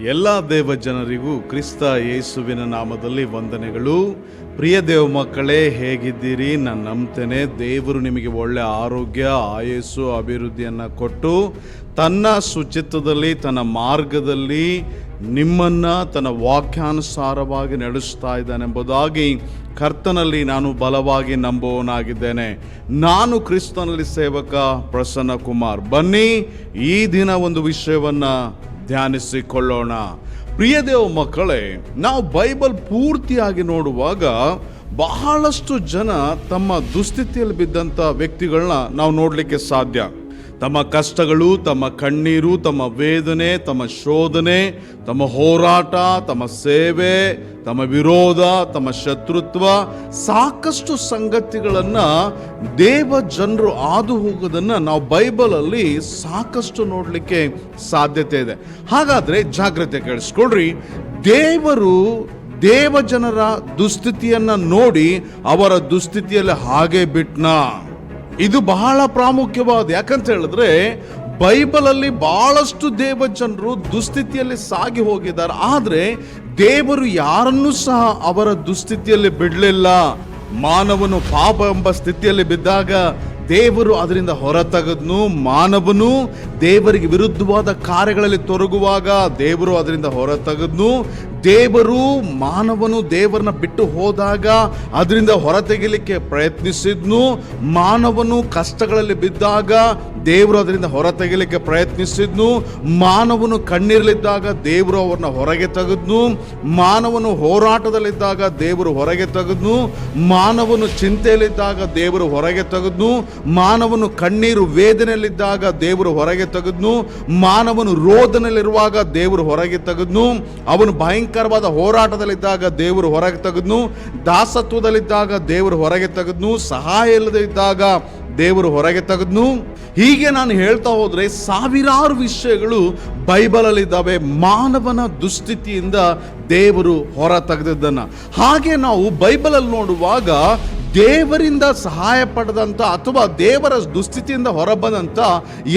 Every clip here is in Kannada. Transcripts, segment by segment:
ಎಲ್ಲ ದೇವ ಜನರಿಗೂ ಕ್ರಿಸ್ತ ಯೇಸುವಿನ ನಾಮದಲ್ಲಿ ವಂದನೆಗಳು. ಪ್ರಿಯ ದೇವ ಮಕ್ಕಳೇ, ಹೇಗಿದ್ದೀರಿ? ನಾನು ನಂಬ್ತೇನೆ. ದೇವರು ನಿಮಗೆ ಒಳ್ಳೆಯ ಆರೋಗ್ಯ, ಆಯಸ್ಸು, ಅಭಿವೃದ್ಧಿಯನ್ನು ಕೊಟ್ಟು ತನ್ನ ಶುಚಿತ್ವದಲ್ಲಿ ತನ್ನ ಮಾರ್ಗದಲ್ಲಿ ನಿಮ್ಮನ್ನು ತನ್ನ ವಾಕ್ಯಾನುಸಾರವಾಗಿ ನಡೆಸ್ತಾ ಇದ್ದಾನೆಂಬುದಾಗಿ ಕರ್ತನಲ್ಲಿ ನಾನು ಬಲವಾಗಿ ನಂಬುವನಾಗಿದ್ದೇನೆ ನಾನು ಕ್ರಿಸ್ತನಲ್ಲಿ ಸೇವಕ ಪ್ರಸನ್ನ ಕುಮಾರ್ ಬನ್ನಿ, ಈ ದಿನ ಒಂದು ವಿಷಯವನ್ನ ಧ್ಯಾನಿಸಿಕೊಳ್ಳೋಣ. ಪ್ರಿಯ ದೇವ ಮಕ್ಕಳೇ, ನಾವು ಬೈಬಲ್ ಪೂರ್ತಿಯಾಗಿ ನೋಡುವಾಗ ಬಹಳಷ್ಟು ಜನ ತಮ್ಮ ದುಸ್ಥಿತಿಯಲ್ಲಿ ಬಿದ್ದಂಥ ವ್ಯಕ್ತಿಗಳನ್ನ ನಾವು ನೋಡಲಿಕ್ಕೆ ಸಾಧ್ಯ. ತಮ್ಮ ಕಷ್ಟಗಳು, ತಮ್ಮ ಕಣ್ಣೀರು, ತಮ್ಮ ವೇದನೆ, ತಮ್ಮ ಶೋಧನೆ, ತಮ್ಮ ಹೋರಾಟ, ತಮ್ಮ ಸೇವೆ, ತಮ್ಮ ವಿರೋಧ, ತಮ್ಮ ಶತ್ರುತ್ವ, ಸಾಕಷ್ಟು ಸಂಗತಿಗಳನ್ನು ದೇವ ಜನರು ಹಾದು ಹೋಗೋದನ್ನ ನಾವು ಬೈಬಲಲ್ಲಿ ಸಾಕಷ್ಟು ನೋಡಲಿಕ್ಕೆ ಸಾಧ್ಯತೆ ಇದೆ. ಹಾಗಾದ್ರೆ ಜಾಗ್ರತೆ ಕೇಳಿಸ್ಕೊಳ್ರಿ. ದೇವರು ದೇವ ಜನರ ದುಸ್ಥಿತಿಯನ್ನ ನೋಡಿ ಅವರ ದುಸ್ಥಿತಿಯಲ್ಲಿ ಹಾಗೆ ಬಿಟ್ನಾ? ಇದು ಬಹಳ ಪ್ರಾಮುಖ್ಯವಾದ ಯಾಕಂತ ಹೇಳಿದ್ರೆ, ಬೈಬಲಲ್ಲಿ ಬಹಳಷ್ಟು ದೇವ ಜನರು ದುಸ್ಥಿತಿಯಲ್ಲಿ ಸಾಗಿ ಹೋಗಿದ್ದಾರೆ. ಆದ್ರೆ, ದೇವರು ಯಾರನ್ನೂ ಸಹ ಅವರ ದುಸ್ಥಿತಿಯಲ್ಲಿ ಬಿಡಲಿಲ್ಲ. ಮಾನವನು ಪಾಪ ಎಂಬ ಸ್ಥಿತಿಯಲ್ಲಿ ಬಿದ್ದಾಗ ದೇವರು ಅದರಿಂದ ಹೊರತಗದ್ನು, ಮಾನವನು ದೇವರಿಗೆ ವಿರುದ್ಧವಾದ ಕಾರ್ಯಗಳಲ್ಲಿ ತೊರಗುವಾಗ ದೇವರು ಅದರಿಂದ ಹೊರತಗದ್ನು. ದೇವರು ಮಾನವನು ದೇವರನ್ನ ಬಿಟ್ಟು ಹೋದಾಗ ಅದರಿಂದ ಹೊರತೆಗಿಲಿಕ್ಕೆ ಪ್ರಯತ್ನಿಸಿದ್ನು. ಮಾನವನು ಕಷ್ಟಗಳಲ್ಲಿ ಬಿದ್ದಾಗ ದೇವರು ಅದರಿಂದ ಹೊರತೆಗಿಲಿಕ್ಕೆ ಪ್ರಯತ್ನಿಸಿದ್ನು. ಮಾನವನು ಕಣ್ಣೀರಲಿದ್ದಾಗ ದೇವರು ಅವ್ರನ್ನ ಹೊರಗೆ ತೆಗೆದ್ನು. ಮಾನವನು ಹೋರಾಟದಲ್ಲಿದ್ದಾಗ ದೇವರು ಹೊರಗೆ ತೆಗೆದ್ನು. ಮಾನವನು ಚಿಂತೆಯಲ್ಲಿದ್ದಾಗ ದೇವರು ಹೊರಗೆ ತೆಗೆದ್ನು. ಮಾನವನು ಕಣ್ಣೀರು ವೇದನೆಯಲ್ಲಿದ್ದಾಗ ದೇವರು ಹೊರಗೆ ತೆಗೆದ್ನು, ಮಾನವನು ರೋದನಲ್ಲಿರುವಾಗ ದೇವರು ಹೊರಗೆ ತೆಗೆದ್ನು, ಅವನು ಭಯಂಕರವಾದ ಹೋರಾಟದಲ್ಲಿದ್ದಾಗ ದೇವರು ಹೊರಗೆ ತೆಗೆದ್ನು, ದಾಸತ್ವದಲ್ಲಿದ್ದಾಗ ದೇವರು ಹೊರಗೆ ತೆಗೆದ್ನು, ಸಹಾಯ ಇಲ್ಲದೆ ಇದ್ದಾಗ ದೇವರು ಹೊರಗೆ ತೆಗೆದ್ನು. ಹೀಗೆ ನಾನು ಹೇಳ್ತಾ ಹೋದರೆ ಸಾವಿರಾರು ವಿಷಯಗಳು ಬೈಬಲಲ್ಲಿದ್ದಾವೆ, ಮಾನವನ ದುಸ್ಥಿತಿಯಿಂದ ದೇವರು ಹೊರ ತೆಗೆದಿದ್ದನ್ನು. ಹಾಗೆ ನಾವು ಬೈಬಲಲ್ಲಿ ನೋಡುವಾಗ ದೇವರಿಂದ ಸಹಾಯ ಪಡೆದಂಥ ಅಥವಾ ದೇವರ ದುಸ್ಥಿತಿಯಿಂದ ಹೊರಬಂದಂಥ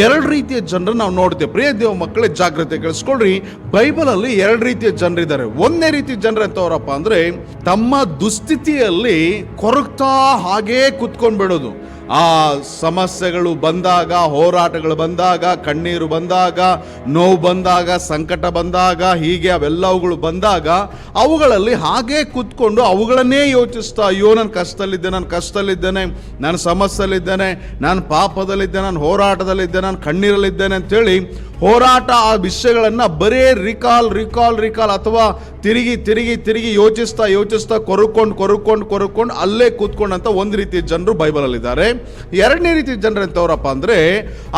ಎರಡು ರೀತಿಯ ಜನರನ್ನು ನಾವು ನೋಡ್ತೇವೆ. ಪ್ರಿಯ ದೇವ ಮಕ್ಕಳೇ, ಜಾಗ್ರತೆ ಕೇಳಿಸ್ಕೊಳ್ರಿ. ಬೈಬಲಲ್ಲಿ ಎರಡು ರೀತಿಯ ಜನರಿದ್ದಾರೆ. ಒಂದನೇ ರೀತಿ ಜನರು ಎಂತವರಪ್ಪ ಅಂದರೆ ತಮ್ಮ ದುಸ್ಥಿತಿಯಲ್ಲಿ ಕೊರಗ್ತಾ ಹಾಗೇ ಕುತ್ಕೊಂಡ್ ಬಿಡೋದು ಆ ಸಮಸ್ಯೆಗಳು ಬಂದಾಗ, ಹೋರಾಟಗಳು ಬಂದಾಗ, ಕಣ್ಣೀರು ಬಂದಾಗ, ನೋವು ಬಂದಾಗ, ಸಂಕಟ ಬಂದಾಗ, ಹೀಗೆ ಅವೆಲ್ಲವುಗಳು ಬಂದಾಗ ಅವುಗಳಲ್ಲಿ ಹಾಗೇ ಕೂತ್ಕೊಂಡು ಅವುಗಳನ್ನೇ ಯೋಚಿಸ್ತಾ, ಅಯ್ಯೋ ನಾನು ಕಷ್ಟದಲ್ಲಿದ್ದೆ, ನಾನು ಕಷ್ಟದಲ್ಲಿದ್ದೇನೆ, ನಾನು ಸಮಸ್ಯೆಯಲ್ಲಿದ್ದೇನೆ, ನಾನು ಪಾಪದಲ್ಲಿದ್ದೆ, ನಾನು ಹೋರಾಟದಲ್ಲಿದ್ದೆ, ನಾನು ಕಣ್ಣೀರಲ್ಲಿದ್ದೇನೆ ಅಂತೇಳಿ ಹೋರಾಟ ಆ ವಿಷಯಗಳನ್ನು ಬರೇ ರಿಕಾಲ್ ರಿಕಾಲ್ ರಿಕಾಲ್ ಅಥವಾ ತಿರುಗಿ ತಿರುಗಿ ತಿರುಗಿ ಯೋಚಿಸ್ತಾ ಯೋಚಿಸ್ತಾ, ಕೊರಕೊಂಡು ಕೊರಕೊಂಡು ಕೊರಕೊಂಡು ಅಲ್ಲೇ ಕೂತ್ಕೊಂಡಂತ ಒಂದು ರೀತಿಯ ಜನರು ಬೈಬಲಲ್ಲಿದ್ದಾರೆ ಎರಡನೇ ರೀತಿ ಜನರು ಎಂತವರಪ್ಪ ಅಂದ್ರೆ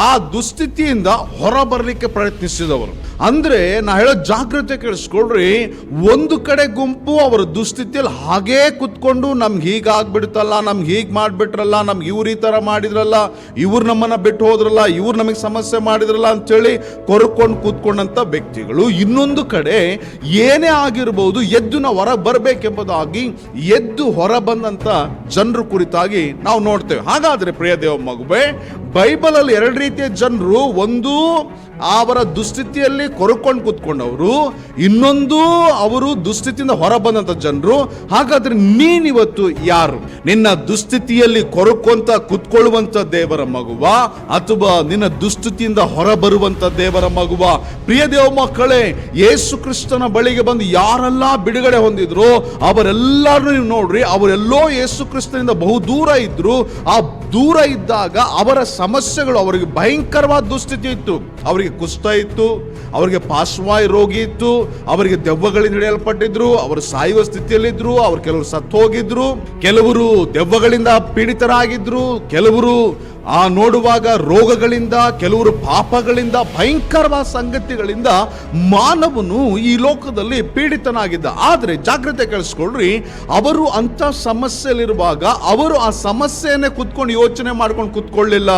ಆ ದುಸ್ಥಿತಿಯಿಂದ ಹೊರ ಬರಲಿಕ್ಕೆ ಪ್ರಯತ್ನಿಸಿದವರು. ಅಂದ್ರೆ ನಾ ಹೇಳೋ ಜಾಗ್ರತೆ ಕೇಳಿಸ್ಕೊಳ್ರಿ, ಒಂದು ಕಡೆ ಗುಂಪು ಅವರ ದುಸ್ಥಿತಿಯಲ್ಲಿ ಹಾಗೇ ಕುತ್ಕೊಂಡು ನಮ್ಗೆ ಹೀಗಾಗ್ಬಿಡುತ್ತಲ್ಲ ನಮ್ಗೆ ಹೀಗೆ ಮಾಡಿಬಿಟ್ರಲ್ಲ, ನಮ್ಗೆ ಇವ್ರು ಈ ಥರ ಮಾಡಿದ್ರಲ್ಲ, ಇವ್ರು ನಮ್ಮನ್ನ ಬಿಟ್ಟು ಹೋದ್ರಲ್ಲ, ಇವ್ರು ನಮಗೆ ಸಮಸ್ಯೆ ಮಾಡಿದ್ರಲ್ಲ ಅಂತೇಳಿ ಕೊರಕೊಂಡು ಕೂತ್ಕೊಂಡಂಥ ವ್ಯಕ್ತಿಗಳು. ಇನ್ನೊಂದು ಕಡೆ ಏನೇ ಆಗಿರ್ಬೋದು ಎದ್ದು ನಾವು ಹೊರ ಬರಬೇಕೆಂಬುದಾಗಿ ಎದ್ದು ಹೊರ ಬಂದಂಥ ಜನರು ಕುರಿತಾಗಿ ನಾವು ನೋಡ್ತೇವೆ. ಹಾಗಾದ್ರೆ ಪ್ರಿಯ ದೇವ ಮಗುವೆ ಬೈಬಲಲ್ಲಿ ಎರಡು ರೀತಿಯ ಜನರು ಒಂದು ಅವರ ದುಸ್ಥಿತಿಯಲ್ಲಿ ಕೊರಕೊಂಡು ಕೂತ್ಕೊಂಡವರು. ಇನ್ನೊಂದು, ಅವರು ದುಸ್ಥಿತಿಯಿಂದ ಹೊರ ಬಂದಂತ ಜನರು. ಹಾಗಾದ್ರೆ ನೀನಿವತ್ತು ಯಾರು? ನಿನ್ನ ದುಸ್ಥಿತಿಯಲ್ಲಿ ಕೊರಕೊಂತ ಕೂತ್ಕೊಳ್ಳುವಂಥ ದೇವರ ಮಗುವ ಅಥವಾ ನಿನ್ನ ದುಸ್ಥಿತಿಯಿಂದ ಹೊರ ಬರುವಂತ ದೇವರ ಮಗುವ? ಪ್ರಿಯ ದೇವ ಮಕ್ಕಳೇ, ಯೇಸು ಕ್ರಿಸ್ತನ ಬಳಿಗೆ ಬಂದು ಯಾರೆಲ್ಲ ಬಿಡುಗಡೆ ಹೊಂದಿದ್ರು ಅವರೆಲ್ಲರೂ ನೀವು ನೋಡ್ರಿ, ಅವರೆಲ್ಲೋ ಯೇಸು ಕ್ರಿಸ್ತನಿಂದ ಬಹು ದೂರ ಇದ್ರು. ಆ ದೂರ ಇದ್ದಾಗ ಅವರ ಸಮಸ್ಯೆಗಳು, ಅವರಿಗೆ ಭಯಂಕರವಾದ ದುಸ್ಥಿತಿ ಇತ್ತು. ಅವರಿಗೆ ಕುಷ್ಠ ಇತ್ತು ಅವರಿಗೆ ಪಾಶ್ವಾಯ್ ರೋಗಿ ಇತ್ತು, ಅವರಿಗೆ ದೆವ್ವಗಳಿಂದ ಹಿಡಿಯಲ್ಪಟ್ಟಿದ್ರು, ಅವರು ಸಾಯುವ ಸ್ಥಿತಿಯಲ್ಲಿದ್ರು, ಅವರು ಕೆಲವರು ಸತ್ತು ಹೋಗಿದ್ರು. ಕೆಲವರು ದೆವ್ವಗಳಿಂದ ಪೀಡಿತರಾಗಿದ್ರು, ಕೆಲವರು ಆ ನೋಡುವಾಗ ರೋಗಗಳಿಂದ, ಕೆಲವರು ಪಾಪಗಳಿಂದ, ಭಯಂಕರವಾದ ಸಂಗತಿಗಳಿಂದ ಮಾನವನು ಈ ಲೋಕದಲ್ಲಿ ಪೀಡಿತನಾಗಿದ್ದ. ಆದರೆ ಜಾಗ್ರತೆ ಕೇಳಿಸ್ಕೊಳ್ರಿ, ಅವರು ಅಂತ ಸಮಸ್ಯೆಯಲ್ಲಿರುವಾಗ ಅವರು ಆ ಸಮಸ್ಯೆಯನ್ನೇ ಕುತ್ಕೊಂಡು ಯೋಚನೆ ಮಾಡ್ಕೊಂಡು ಕುತ್ಕೊಳ್ಳಿಲ್ಲ.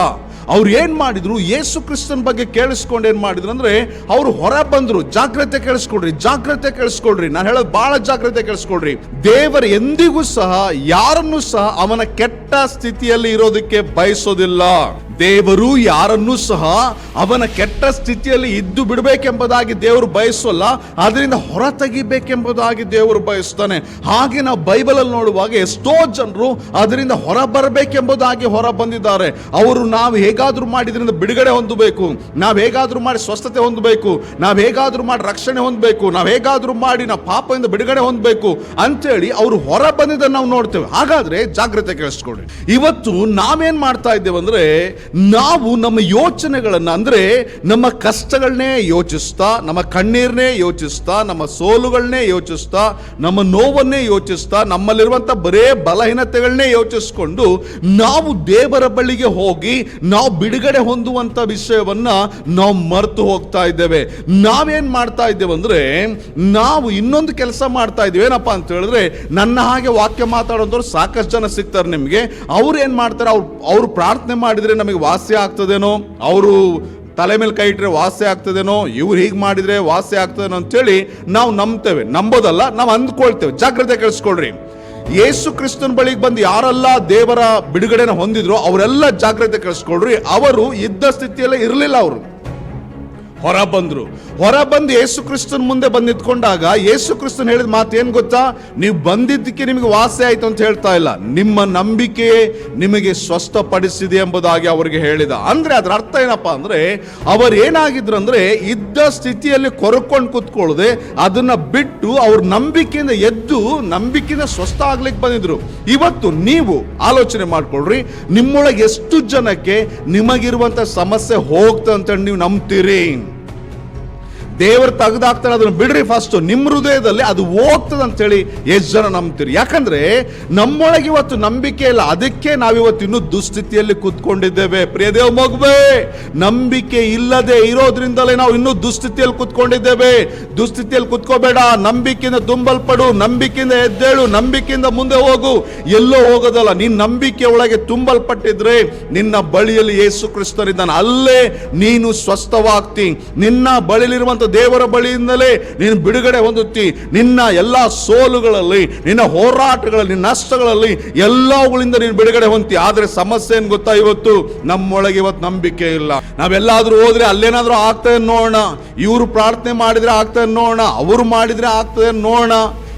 ಅವ್ರು ಏನು ಮಾಡಿದ್ರು? ಯೇಸು ಕ್ರಿಸ್ತನ್ ಬಗ್ಗೆ ಕೇಳಿಸ್ಕೊಂಡು ಏನು ಮಾಡಿದ್ರು ಅಂದರೆ, ಅವರು ಹೊರ ಬಂದರು. ಜಾಗ್ರತೆ ಕೇಳಿಸ್ಕೊಳ್ರಿ ಜಾಗ್ರತೆ ಕೇಳಿಸ್ಕೊಳ್ರಿ. ನಾನು ಹೇಳೋದು ಭಾಳ ಜಾಗ್ರತೆ ಕೇಳಿಸ್ಕೊಳ್ರಿ. ದೇವರು ಎಂದಿಗೂ ಸಹ, ಯಾರನ್ನು ಸಹ ಅವನ ಕೆಟ್ಟ ಸ್ಥಿತಿಯಲ್ಲಿ ಇರೋದಕ್ಕೆ ಬಯಸೋದಿಲ್ಲ. ದೇವರು ಯಾರನ್ನೂ ಸಹ ಅವನ ಕೆಟ್ಟ ಸ್ಥಿತಿಯಲ್ಲಿ ಇದ್ದು ಬಿಡಬೇಕೆಂಬುದಾಗಿ ದೇವರು ಬಯಸೋಲ್ಲ ಅದರಿಂದ ಹೊರ ತೆಗಿಬೇಕೆಂಬುದಾಗಿ ದೇವರು ಬಯಸ್ತಾನೆ. ಹಾಗೆ ನಾವು ಬೈಬಲಲ್ಲಿ ನೋಡುವಾಗ ಎಷ್ಟೋ ಜನರು ಅದರಿಂದ ಹೊರ ಬರಬೇಕೆಂಬುದಾಗಿ ಹೊರ ಬಂದಿದ್ದಾರೆ ಅವರು ನಾವು ಹೇಗಾದರೂ ಮಾಡಿದ್ರಿಂದ ಬಿಡುಗಡೆ ಹೊಂದಬೇಕು, ನಾವು ಹೇಗಾದರೂ ಮಾಡಿ ಸ್ವಸ್ಥತೆ ಹೊಂದಬೇಕು, ನಾವು ಹೇಗಾದರೂ ಮಾಡಿ ರಕ್ಷಣೆ ಹೊಂದಬೇಕು, ನಾವು ಹೇಗಾದರೂ ಮಾಡಿ ನಾವು ಪಾಪದಿಂದ ಬಿಡುಗಡೆ ಹೊಂದಬೇಕು ಅಂತೇಳಿ ಅವರು ಹೊರ ಬಂದಿದ್ದನ್ನು ನಾವು ನೋಡ್ತೇವೆ. ಹಾಗಾದ್ರೆ ಜಾಗ್ರತೆ ಕೇಳಿಸ್ಕೊಡ್ರಿ ಇವತ್ತು ನಾವೇನ್ ಮಾಡ್ತಾ ಇದ್ದೇವೆ ಅಂದ್ರೆ ನಾವು ನಮ್ಮ ಯೋಚನೆಗಳನ್ನು ಅಂದರೆ ನಮ್ಮ ಕಷ್ಟಗಳನ್ನೇ ಯೋಚಿಸ್ತಾ, ನಮ್ಮ ಕಣ್ಣೀರನ್ನೇ ಯೋಚಿಸ್ತಾ, ನಮ್ಮ ಸೋಲುಗಳನ್ನೇ ಯೋಚಿಸ್ತಾ, ನಮ್ಮ ನೋವನ್ನೇ ಯೋಚಿಸ್ತಾ ನಮ್ಮಲ್ಲಿರುವಂಥ ಬರೇ ಬಲಹೀನತೆಗಳನ್ನೇ ಯೋಚಿಸ್ಕೊಂಡು ನಾವು ದೇವರ ಬಳಿಗೆ ಹೋಗಿ, ನಾವು ಬಿಡುಗಡೆ ಹೊಂದುವಂಥ ವಿಷಯವನ್ನು ನಾವು ಮರೆತು ಹೋಗ್ತಾ ಇದ್ದೇವೆ. ನಾವೇನು ಮಾಡ್ತಾ ಇದ್ದೇವೆ ಅಂದರೆ, ನಾವು ಇನ್ನೊಂದು ಕೆಲಸ ಮಾಡ್ತಾ ಇದ್ದೇವೆ. ಏನಪ್ಪ ಅಂತ ಹೇಳಿದ್ರೆ, ನನ್ನ ಹಾಗೆ ವಾಕ್ಯ ಮಾತಾಡೋದವ್ರು ಸಾಕಷ್ಟು ಜನ ಸಿಗ್ತಾರೆ ನಿಮಗೆ. ಅವ್ರು ಏನು ಮಾಡ್ತಾರೆ, ಅವ್ರು ಅವ್ರು ಪ್ರಾರ್ಥನೆ ಮಾಡಿದರೆ ನಮಗೆ ವಾಸ್ಯ ಆಗ್ತದೇನೋ, ಅವರು ತಲೆ ಮೇಲೆ ಕೈ ಇಟ್ಟರೆ ವಾಸ್ಯ ಆಗ್ತದೇನೋ, ಇವ್ರು ಹೀಗೆ ಮಾಡಿದ್ರೆ ವಾಸ್ಯ ಆಗ್ತದೇನೋ ಅಂತೇಳಿ ನಾವು ನಂಬ್ತೇವೆ. ನಂಬೋದಲ್ಲ, ನಾವು ಅಂದ್ಕೊಳ್ತೇವೆ. ಜಾಗ್ರತೆ ಕಳಿಸ್ಕೊಳ್ರಿ. ಯೇಸು ಕ್ರಿಸ್ತನ ಬಳಿಗೆ ಬಂದು ಯಾರೆಲ್ಲ ದೇವರ ಬಿಡುಗಡೆನ ಹೊಂದಿದ್ರು ಅವರೆಲ್ಲ ಜಾಗ್ರತೆ ಕಳಿಸ್ಕೊಳ್ರಿ. ಅವರು ಇದ್ದ ಸ್ಥಿತಿಯಲ್ಲೇ ಇರಲಿಲ್ಲ ಅವರು. ಹೊರ ಬಂದರು ಹೊರ ಬಂದು ಯೇಸು ಕ್ರಿಸ್ತನ್ ಮುಂದೆ ಬಂದು ನಿಂತ್ಕೊಂಡಾಗ ಯೇಸು ಕ್ರಿಸ್ತನ್ ಹೇಳಿದ ಮಾತು ಏನು ಗೊತ್ತಾ? ನೀವು ಬಂದಿದ್ದಕ್ಕೆ ನಿಮಗೆ ವಾಸೆ ಆಯ್ತು ಅಂತ ಹೇಳ್ತಾ ಇಲ್ಲ. ನಿಮ್ಮ ನಂಬಿಕೆ ನಿಮಗೆ ಸ್ವಸ್ಥಪಡಿಸಿದೆ ಎಂಬುದಾಗಿ ಅವರಿಗೆ ಹೇಳಿದ. ಅಂದ್ರೆ ಅದರ ಅರ್ಥ ಏನಪ್ಪಾ ಅಂದ್ರೆ, ಅವರು ಏನಾಗಿದ್ರು ಅಂದ್ರೆ ಇದ್ದ ಸ್ಥಿತಿಯಲ್ಲಿ ಕೊರಕೊಂಡು ಕೂತ್ಕೊಳ್ಳದೆ ಅದನ್ನ ಬಿಟ್ಟು ಅವ್ರ ನಂಬಿಕೆಯಿಂದ ಎದ್ದು ನಂಬಿಕೆಯಿಂದ ಸ್ವಸ್ಥ ಆಗ್ಲಿಕ್ಕೆ ಬಂದಿದ್ರು. ಇವತ್ತು ನೀವು ಆಲೋಚನೆ ಮಾಡ್ಕೊಳ್ರಿ, ನಿಮ್ಮೊಳಗೆ ಎಷ್ಟು ಜನಕ್ಕೆ ನಿಮಗಿರುವಂಥ ಸಮಸ್ಯೆ ಹೋಗ್ತದೆ ಅಂತ ನೀವು ನಂಬ್ತೀರಿ. ದೇವರು ತೆಗೆದಾಕ್ತಾನೆ ಅದನ್ನು ಬಿಡ್ರಿ ಫಸ್ಟ್ ನಿಮ್ಮ ಹೃದಯದಲ್ಲಿ ಅದು ಹೋಗ್ತದೆ ಅಂತೇಳಿ ಎಷ್ಟು ಜನ ನಂಬ್ತೀರಿ. ಯಾಕಂದ್ರೆ ನಮ್ಮೊಳಗೆ ಇವತ್ತು ನಂಬಿಕೆ ಇಲ್ಲ. ಅದಕ್ಕೆ ನಾವಿವತ್ತು ಇನ್ನೂ ದುಸ್ಥಿತಿಯಲ್ಲಿ ಕೂತ್ಕೊಂಡಿದ್ದೇವೆ. ಪ್ರಿಯ ದೇವ ಮಗುವೆ, ನಂಬಿಕೆ ಇಲ್ಲದೆ ಇರೋದ್ರಿಂದಲೇ ನಾವು ಇನ್ನೂ ದುಸ್ಥಿತಿಯಲ್ಲಿ ಕೂತ್ಕೊಂಡಿದ್ದೇವೆ. ದುಸ್ಥಿತಿಯಲ್ಲಿ ಕೂತ್ಕೋಬೇಡ. ನಂಬಿಕೆಯಿಂದ ತುಂಬಲ್ಪಡು. ನಂಬಿಕೆಯಿಂದ ಎದ್ದೇಳು. ನಂಬಿಕೆಯಿಂದ ಮುಂದೆ ಹೋಗು. ಎಲ್ಲೋ ಹೋಗೋದಲ್ಲ. ನಿನ್ನ ನಂಬಿಕೆ ಒಳಗೆ ತುಂಬಲ್ಪಟ್ಟಿದ್ರೆ ನಿನ್ನ ಬಳಿಯಲ್ಲಿ ಯೇಸು ಕ್ರಿಸ್ತರಿದ್ದಾನೆ ಅಲ್ಲೇ ನೀನು ಸ್ವಸ್ಥವಾಗ್ತಿ. ನಿನ್ನ ಬಳಿಲಿರುವಂತ ದೇವರ ಬಳಿಯಿಂದಲೇ ನೀನು ಬಿಡುಗಡೆ ಹೊಂದುತ್ತಿ. ನಿನ್ನ ಎಲ್ಲ ಸೋಲುಗಳಲ್ಲಿ, ನಿನ್ನ ಹೋರಾಟಗಳಲ್ಲಿ ನಷ್ಟಗಳಲ್ಲಿ ಎಲ್ಲವುಗಳಿಂದ ನೀನು ಬಿಡುಗಡೆ ಹೊಂದಿ ಆದರೆ ಸಮಸ್ಯೆ ಏನು ಗೊತ್ತಾ ಇವತ್ತು? ನಮ್ಮೊಳಗೆ ಇವತ್ತು ನಂಬಿಕೆ ಇಲ್ಲ. ನಾವೆಲ್ಲಾದರೂ ಹೋದ್ರೆ ಅಲ್ಲೇನಾದ್ರೂ ಆಗ್ತದೆ ನೋಡೋಣ. ಇವರು ಪ್ರಾರ್ಥನೆ ಮಾಡಿದರೆ ಆಗ್ತದೆ ನೋಡೋಣ. ಅವರು ಮಾಡಿದರೆ ಆಗ್ತದೆ ನೋಡೋಣ.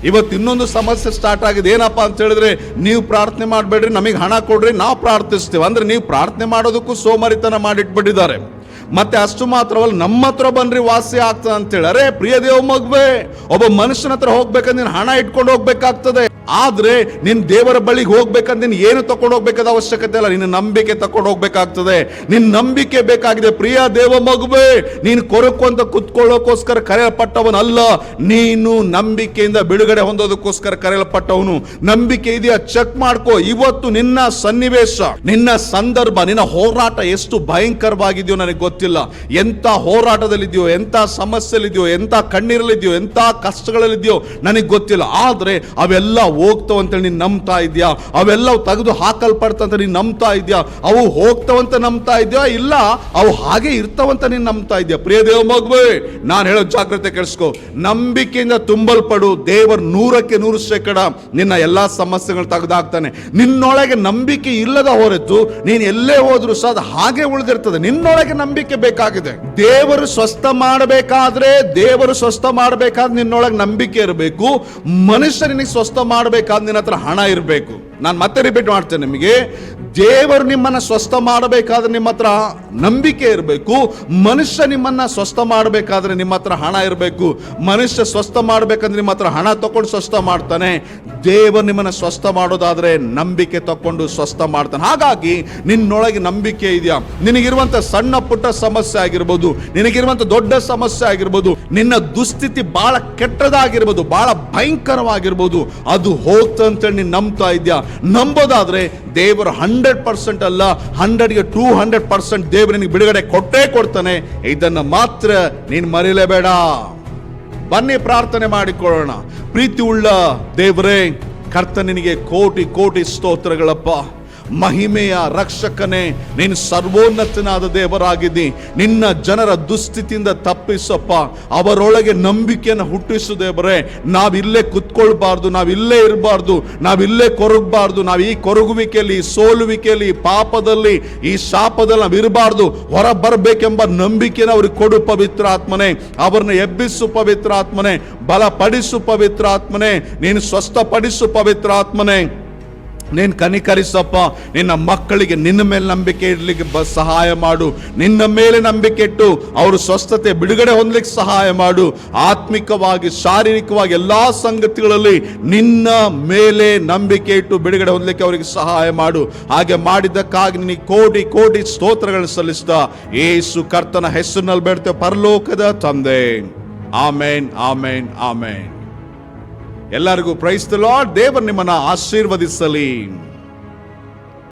ಇವತ್ತು ಇನ್ನೊಂದು ಸಮಸ್ಯೆ ಸ್ಟಾರ್ಟ್ ಆಗಿದೆ. ಏನಪ್ಪ ಅಂತ ಹೇಳಿದ್ರೆ, ನೀವು ಪ್ರಾರ್ಥನೆ ಮಾಡಬೇಡ್ರಿ, ನಮಗೆ ಹಣ ಕೊಡ್ರಿ, ನಾವು ಪ್ರಾರ್ಥಿಸ್ತೇವೆ. ಅಂದ್ರೆ ನೀವು ಪ್ರಾರ್ಥನೆ ಮಾಡೋದಕ್ಕೂ ಸೋಮಾರಿತನ ಮಾಡಿಟ್ಬಿಟ್ಟಿದ್ದಾರೆ. ಮತ್ತೆ ಅಷ್ಟು ಮಾತ್ರವಲ್ಲ, ನಮ್ಮ ಹತ್ರ ಬನ್ರಿ, ವಾಸಿ ಆಗ್ತದೆ ಅಂತೇಳಿ. ಅರೇ, ಪ್ರಿಯ ದೇವ ಮಗುವೆ, ಒಬ್ಬ ಮನುಷ್ಯನ ಹತ್ರ ಹೋಗ್ಬೇಕಂದ್ರೆ ಹಣ ಇಟ್ಕೊಂಡು ಹೋಗ್ಬೇಕಾಗ್ತದೆ. ಆದ್ರೆ ನಿನ್ ದೇವರ ಬಳಿಗೆ ಹೋಗ್ಬೇಕಂದ್ರೆ ಏನು ತಕೊಂಡು ಹೋಗ್ಬೇಕಾದ ಅವಶ್ಯಕತೆ ಇಲ್ಲ. ನಿನ್ನ ನಂಬಿಕೆ ತಕೊಂಡು ಹೋಗ್ಬೇಕಾಗ್ತದೆ. ನಿನ್ ನಂಬಿಕೆ ಬೇಕಾಗಿದೆ. ಪ್ರಿಯ ದೇವ ಮಗುವೆ, ನೀನು ಕೊರಕು ಅಂತ ಕುತ್ಕೊಳ್ಳೋಕೋಸ್ಕರ ಕರೆಯಲ್ಪಟ್ಟವನಲ್ಲ, ನೀನು ನಂಬಿಕೆಯಿಂದ ಬಿಡುಗಡೆ ಹೊಂದೋದಕ್ಕೋಸ್ಕರ ಕರೆಯಲ್ಪಟ್ಟವನು. ನಂಬಿಕೆ ಇದೆಯಾ? ಚೆಕ್ ಮಾಡ್ಕೋ. ಇವತ್ತು ನಿನ್ನ ಸನ್ನಿವೇಶ, ನಿನ್ನ ಸಂದರ್ಭ, ನಿನ್ನ ಹೋರಾಟ ಎಷ್ಟು ಭಯಂಕರವಾಗಿದೆಯೋ ನನಗೆ ಗೊತ್ತಿಲ್ಲ. ಎಂತ ಹೋರಾಟದಲ್ಲಿದೆಯೋ, ಎಂಥ ಸಮಸ್ಯೆಲಿದೆಯೋ ಎಂತ ಕಣ್ಣೀರಲ್ಲಿದೆಯೋ, ಎಂಥ ಕಷ್ಟಗಳಲ್ಲಿದೆಯೋ ನನಗೆ ಗೊತ್ತಿಲ್ಲ. ಆದರೆ ಅವೆಲ್ಲ ಹೋಗ್ತಾವಂತ ನೀನು ನಂಬ್ತಾ ಇದೆಯಾ? ಅವೆಲ್ಲ ತೆಗೆದು ಹಾಕಲ್ಪಡ್ತಂತ ನೀನು ನಂಬ್ತಾ ಇದೆಯಾ? ಅವು ಹೋಗ್ತಾವಂತ ನಂಬ್ತಾ ಇದೆಯಾ? ಇಲ್ಲ, ಅವು ಹಾಗೆ ಇರ್ತಾವಂತ ನೀನು ನಂಬ್ತಾ ಇದೆಯಾ? ಪ್ರಿಯ ದೇವ ಮಗುವೆ, ನಾನು ಹೇಳೋ ಜಾಗ್ರತೆ ಕೆಡಿಸ್ಕೊ ನಂಬಿಕೆಯಿಂದ ತುಂಬಲ್ಪಡು. ದೇವರ ನೂರಕ್ಕೆ ನೂರು ಶೇಕಡ ನಿನ್ನ ಎಲ್ಲಾ ಸಮಸ್ಯೆಗಳು ತೆಗೆದಾಕ್ತಾನೆ. ನಿನ್ನೊಳಗೆ ನಂಬಿಕೆ ಇಲ್ಲದ ಹೊರತು ನೀನು ಎಲ್ಲೇ ಹೋದ್ರು ಸಹ ಅದು ಹಾಗೆ ಉಳಿದಿರ್ತದೆ. ನಿನ್ನೊಳಗೆ ನಂಬಿಕೆ ಬೇಕಾಗಿದೆ. ದೇವರು ಸ್ವಸ್ಥ ಮಾಡಬೇಕಾದ್ರೆ ದೇವರು ಸ್ವಸ್ಥ ಮಾಡಬೇಕಾದ್ರೆ ನಿನ್ನೊಳಗೆ ನಂಬಿಕೆ ಇರಬೇಕು. ಮನುಷ್ಯ ನಿನಗೆ ಸ್ವಸ್ಥ ಮಾಡಬೇಕಾದ್ರೆ ನಿನ್ನ ಹತ್ರ ಹಣ ಇರಬೇಕು. ನಾನು ಮತ್ತೆ ರಿಪೀಟ್ ಮಾಡ್ತೇನೆ ನಿಮಗೆ. ದೇವರು ನಿಮ್ಮನ್ನು ಸ್ವಸ್ಥ ಮಾಡಬೇಕಾದ್ರೆ ನಿಮ್ಮ ಹತ್ರ ನಂಬಿಕೆ ಇರಬೇಕು. ಮನುಷ್ಯ ನಿಮ್ಮನ್ನು ಸ್ವಸ್ಥ ಮಾಡಬೇಕಾದ್ರೆ ನಿಮ್ಮ ಹತ್ರ ಹಣ ಇರಬೇಕು. ಮನುಷ್ಯ ಸ್ವಸ್ಥ ಮಾಡಬೇಕಂದ್ರೆ ನಿಮ್ಮ ಹತ್ರ ಹಣ ತಕೊಂಡು ಸ್ವಸ್ಥ ಮಾಡ್ತಾನೆ. ದೇವರು ನಿಮ್ಮನ್ನು ಸ್ವಸ್ಥ ಮಾಡೋದಾದರೆ ನಂಬಿಕೆ ತಗೊಂಡು ಸ್ವಸ್ಥ ಮಾಡ್ತಾನೆ. ಹಾಗಾಗಿ ನಿನ್ನೊಳಗೆ ನಂಬಿಕೆ ಇದೆಯಾ? ನಿನಗಿರುವಂಥ ಸಣ್ಣ ಪುಟ್ಟ ಸಮಸ್ಯೆ ಆಗಿರ್ಬೋದು ನಿನಗಿರುವಂಥ ದೊಡ್ಡ ಸಮಸ್ಯೆ ಆಗಿರ್ಬೋದು, ನಿನ್ನ ದುಸ್ಥಿತಿ ಭಾಳ ಕೆಟ್ಟದಾಗಿರ್ಬೋದು ಭಾಳ ಭಯಂಕರವಾಗಿರ್ಬೋದು, ಅದು ಹೋಗ್ತಂತೇಳಿ ನೀನು ನಂಬ್ತಾ ಇದೆಯಾ? ನಂಬೋದಾದ್ರೆ ದೇವರು ಹಂಡ್ರೆಡ್ ಪರ್ಸೆಂಟ್ ಅಲ್ಲ, ಹಂಡ್ರೆಡ್ಗೆ ಟೂ ಹಂಡ್ರೆಡ್ ಪರ್ಸೆಂಟ್ ದೇವರು ನಿನಗೆ ಬಿಡುಗಡೆ ಕೊಟ್ಟೇ ಕೊಡ್ತಾನೆ. ಇದನ್ನ ಮಾತ್ರ ನೀನು ಮರೀಲೇಬೇಡ. ಬನ್ನಿ ಪ್ರಾರ್ಥನೆ ಮಾಡಿಕೊಳ್ಳೋಣ. ಪ್ರೀತಿ ಉಳ್ಳ ದೇವರೇ ಕರ್ತ ನಿನಗೆ ಕೋಟಿ ಕೋಟಿ ಸ್ತೋತ್ರಗಳಪ್ಪ. ಮಹಿಮೆಯ ರಕ್ಷಕನೇ, ನೀನು ಸರ್ವೋನ್ನತನಾದ ದೇವರಾಗಿದ್ದಿ. ನಿನ್ನ ಜನರ ದುಸ್ಥಿತಿಯಿಂದ ತಪ್ಪಿಸಪ್ಪ. ಅವರೊಳಗೆ ನಂಬಿಕೆಯನ್ನು ಹುಟ್ಟಿಸು ದೇವರೇ. ನಾವಿಲ್ಲೇ ಕುತ್ಕೊಳ್ಬಾರ್ದು, ನಾವಿಲ್ಲೇ ಇರಬಾರ್ದು, ನಾವಿಲ್ಲೇ ಕೊರಗಬಾರ್ದು, ನಾವು ಈ ಕೊರಗುವಿಕೆಯಲ್ಲಿ, ಈ ಸೋಲುವಿಕೆಯಲ್ಲಿ, ಈ ಪಾಪದಲ್ಲಿ, ಈ ಶಾಪದಲ್ಲಿ ನಾವು ಇರಬಾರ್ದು. ಹೊರ ಬರಬೇಕೆಂಬ ನಂಬಿಕೆನ ಅವ್ರಿಗೆ ಕೊಡು, ಪವಿತ್ರ ಆತ್ಮನೆ. ಅವ್ರನ್ನ ಎಬ್ಬಿಸು, ಪವಿತ್ರ ಆತ್ಮನೆ. ಬಲಪಡಿಸು, ಪವಿತ್ರ ಆತ್ಮನೆ. ನೀನು ಸ್ವಸ್ಥಪಡಿಸು, ಪವಿತ್ರ ಆತ್ಮನೆ. ನೀನು ಕನಿಕರಿಸಪ್ಪ, ನಿನ್ನ ಮಕ್ಕಳಿಗೆ ನಿನ್ನ ಮೇಲೆ ನಂಬಿಕೆ ಇಡಲಿಕ್ಕೆ ಬ ಸಹಾಯ ಮಾಡು. ನಿನ್ನ ಮೇಲೆ ನಂಬಿಕೆ ಇಟ್ಟು ಅವರು ಸ್ವಸ್ಥತೆ ಬಿಡುಗಡೆ ಹೊಂದಲಿಕ್ಕೆ ಸಹಾಯ ಮಾಡು. ಆತ್ಮಿಕವಾಗಿ, ಶಾರೀರಿಕವಾಗಿ ಎಲ್ಲ ಸಂಗತಿಗಳಲ್ಲಿ ನಿನ್ನ ಮೇಲೆ ನಂಬಿಕೆ ಇಟ್ಟು ಬಿಡುಗಡೆ ಹೊಂದಲಿಕ್ಕೆ ಅವರಿಗೆ ಸಹಾಯ ಮಾಡು. ಹಾಗೆ ಮಾಡಿದ್ದಕ್ಕಾಗಿ ನಿನಗೆ ಕೋಟಿ ಕೋಟಿ ಸ್ತೋತ್ರಗಳನ್ನು ಸಲ್ಲಿಸ್ತಾ ಏಸು ಕರ್ತನ ಹೆಸರಿನಲ್ಲಿ ಬೇಡ್ತೇವೆ, ಪರಲೋಕದ ತಂದೆ. ಆಮೇನ್ ಆಮೇನ್ ಆಮೇನ್. ಎಲ್ಲರಿಗೂ ಪ್ರೈಸ್ ಲಾರ್ಡ್ ದೇವರು ನಿಮ್ಮನ್ನ ಆಶೀರ್ವದಿಸಲಿ.